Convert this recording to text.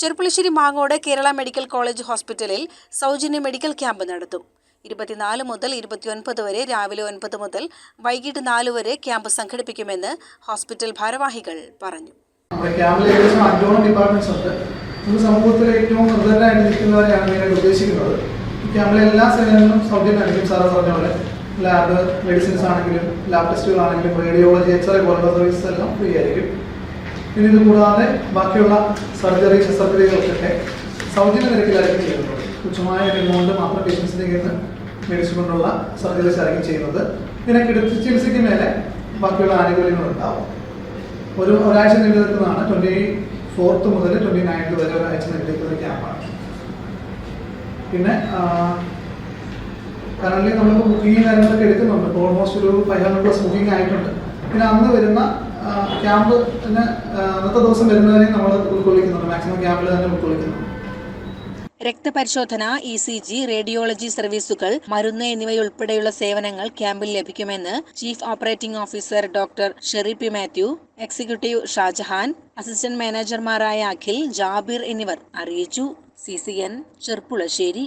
Cherpulassery Mangode Kerala medical college ഹോസ്പിറ്റലിൽ സൗജന്യ medical camp നടത്തും. ഇരുപത്തിനാല് മുതൽ ഇരുപത്തിയൊൻപത് വരെ രാവിലെ ഒൻപത് മുതൽ വൈകിട്ട് നാല് വരെ ക്യാമ്പ് സംഘടിപ്പിക്കുമെന്ന് ഹോസ്പിറ്റൽ ഭാരവാഹികൾ പറഞ്ഞു. ലാബ് മെഡിസിൻസ് ആണെങ്കിലും ലാബ് ടെസ്റ്റുകളാണെങ്കിലും റേഡിയോളജി എക്സ്റേ പോലുള്ള സർവീസസ് എല്ലാം ഫ്രീ ആയിരിക്കും. പിന്നെ ഇത് കൂടാതെ ബാക്കിയുള്ള സർജറി ശസ്ത്രക്രിയകളൊക്കെ സൗജന്യ നിരക്കിലായിരിക്കും ചെയ്യുന്നത്. തുച്ഛമായ ഒരു എമൗണ്ട് മാത്രം പേഷ്യൻസിന്റെ കയ്യിൽ നിന്ന് മേടിച്ചു സർജറീസ് ആയിരിക്കും ചെയ്യുന്നത്. പിന്നെ കിടത്തി ചികിത്സയ്ക്ക് മേലെ ബാക്കിയുള്ള ആനുകൂല്യങ്ങൾ ഉണ്ടാവും ഒരു ഒരാഴ്ച നീണ്ടു നിൽക്കുന്നതാണ് ട്വന്റി ഫോർത്ത് മുതൽ ട്വന്റി നയൻത്ത് വരെ ഒരാഴ്ച നീണ്ടു നിൽക്കുന്ന ക്യാമ്പാണ് പിന്നെ കറണ്ട്ലി നമ്മൾ ബുക്കിംഗ് കാര്യങ്ങളൊക്കെ എടുക്കുന്നുണ്ട്. ഓൾമോസ്റ്റ് ഒരു ഫൈവ് ഹൺഡ്രഡ് പ്ലസ് ബുക്കിംഗ് ആയിട്ടുണ്ട്. പിന്നെ അന്ന് വരുന്ന ക്യാമ്പ് തന്നെ അന്നത്തെ ദിവസം വരുന്നവരെ നമ്മൾ ഉൾക്കൊള്ളിക്കുന്നുണ്ട്. മാക്സിമം ക്യാമ്പിൽ തന്നെ ഉൾക്കൊള്ളിക്കുന്നുണ്ട്. രക്തപരിശോധന ഇ സി ജി റേഡിയോളജി സർവീസുകൾ മരുന്ന് എന്നിവയുൾപ്പെടെയുള്ള സേവനങ്ങൾ ക്യാമ്പിൽ ലഭിക്കുമെന്ന് chief operating officer doctor Sherry P Mathew executive Shajahan assistant മാനേജർമാരായ Akhil Jabir എന്നിവർ അറിയിച്ചു. C C N Cherpulassery.